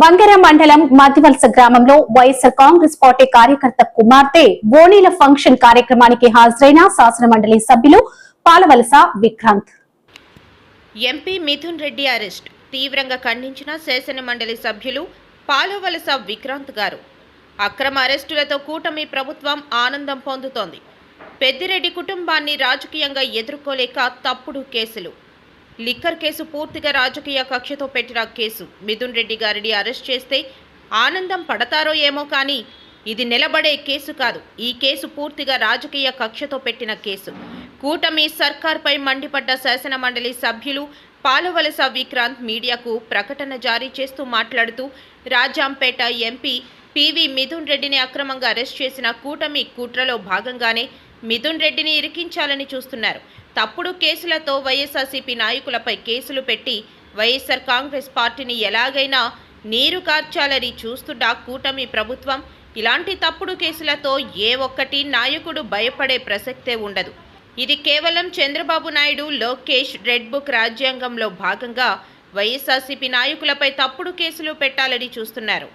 బంగెర మండలం మధ్యవలస గ్రామంలో వైఎస్ఆర్ కాంగ్రెస్ పార్టీ కార్యకర్త కుమార్తె ఓణీల ఫంక్షన్ కార్యక్రమానికి హాజరైన శాసన మండలి సభ్యులు Palavalasa Vikrant. MP Mithun Reddy arrest. తీవ్రంగా ఖండించిన శాసన మండలి సభ్యులు పాలవలస విక్రాంత్ గారు. అక్రమ అరెస్టులతో కూటమి ప్రభుత్వం ఆనందం పొందుతోంది. పెద్దిరెడ్డి కుటుంబాన్ని రాజకీయంగా ఎదుర్కోలేక తప్పుడు కేసులు. లిక్కర్ కేసు పూర్తిగా రాజకీయ కక్షతో పెట్టిన కేసు. మిథున్ రెడ్డి గారిని అరెస్ట్ చేస్తే ఆనందం పడతారో ఏమో కానీ ఇది నిలబడే కేసు కాదు. ఈ కేసు పూర్తిగా రాజకీయ కక్షతో పెట్టిన కేసు. కూటమి సర్కార్పై మండిపడ్డ శాసన మండలి సభ్యులు పాలవలస విక్రాంత్ మీడియాకు ప్రకటన జారీ చేస్తూ మాట్లాడుతూ రాజాంపేట ఎంపీ పివి మిథున్ రెడ్డిని అక్రమంగా అరెస్ట్ చేసిన కూటమి కుట్రలో భాగంగానే మిథున్ రెడ్డిని ఇరికించాలని చూస్తున్నారు. తప్పుడు కేసులతో వైఎస్ఆర్సీపీ నాయకులపై కేసులు పెట్టి వైఎస్ఆర్ కాంగ్రెస్ పార్టీని ఎలాగైనా నీరు కార్చాలని చూస్తున్న కూటమి ప్రభుత్వం ఇలాంటి తప్పుడు కేసులతో ఏ ఒక్కటి నాయకుడు భయపడే ప్రసక్తే ఉండదు. ఇది కేవలం చంద్రబాబు నాయుడు లోకేష్ రెడ్ బుక్ రాజ్యాంగంలో భాగంగా వైఎస్ఆర్సీపీ నాయకులపై తప్పుడు కేసులు పెట్టాలని చూస్తున్నారు.